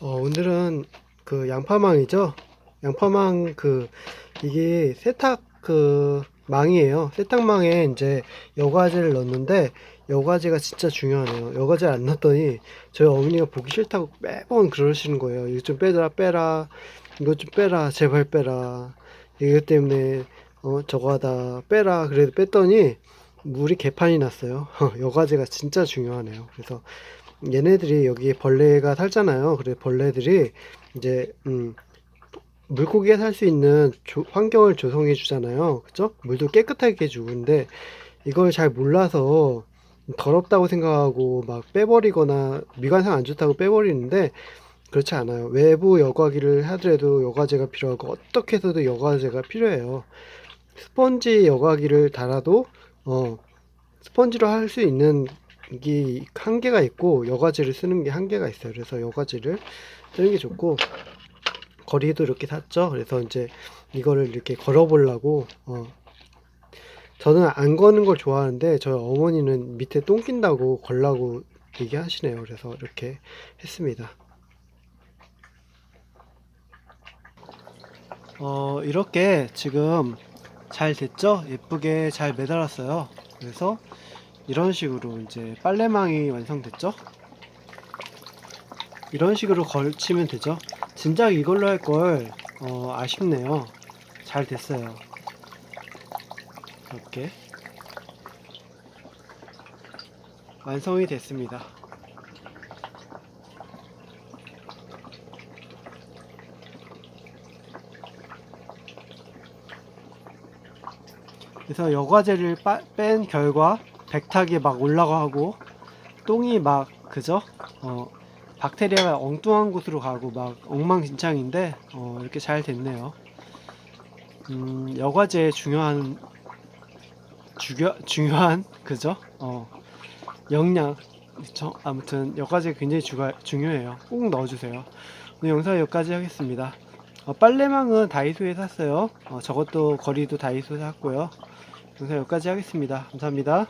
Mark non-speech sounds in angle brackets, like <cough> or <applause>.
어, 오늘은 그 양파망이죠. 양파망 그 이게 세탁 그 망이에요. 세탁망에 이제 여과제를 넣었는데 여과제가 진짜 중요하네요. 여과제를 안 넣었더니 저희 어머니가 보기 싫다고 매번 그러시는 거예요. 이거 좀 빼라 빼라 이거 좀 빼라 제발 빼라 이것 때문에 어 저거 하다 빼라 그래도 뺐더니 물이 개판이 났어요. <laughs> 여과제가 진짜 중요하네요. 그래서 얘네들이 여기 벌레가 살잖아요. 그래 벌레들이 이제 음 물고기가 살 수 있는 조- 환경을 조성해 주잖아요. 그죠? 물도 깨끗하게 근데 이걸 잘 몰라서 더럽다고 생각하고 막 빼버리거나 미관상 안 좋다고 빼버리는데 그렇지 않아요. 외부 여과기를 하더라도 여과제가 필요하고 어떻게 해서도 여과제가 필요해요. 스펀지 여과기를 달아도 어 스펀지로 할 수 있는 이게 한계가 있고 여과제를 쓰는 게 한계가 있어요. 그래서 여과제를 쓰는 게 좋고 거리도 이렇게 샀죠. 그래서 이제 이거를 이렇게 걸어보려고 어 저는 안 거는 걸 좋아하는데 저희 어머니는 밑에 똥 낀다고 걸라고 얘기하시네요. 그래서 이렇게 했습니다. 어 이렇게 지금 잘 됐죠? 예쁘게 잘 매달았어요. 그래서 이런 식으로 이제 빨래망이 완성됐죠? 이런 식으로 걸치면 되죠? 진작 이걸로 할걸 어, 아쉽네요. 잘 됐어요. 이렇게 완성이 됐습니다. 그래서 여과제를 빠- 뺀 결과 백탁이 막 올라가고 똥이 막 그죠? 어, 박테리아가 엉뚱한 곳으로 가고 막 엉망진창인데 어, 이렇게 잘 됐네요. 음, 여과제 중요한 주겨, 중요한 그죠? 어, 영양 그쵸? 아무튼 여과제 굉장히 주가, 중요해요. 꼭 넣어주세요. 오늘 영상 여기까지 하겠습니다. 어, 빨래망은 다이소에 샀어요. 어, 저것도 거리도 다이소에 샀고요. 영상 여기까지 하겠습니다. 감사합니다.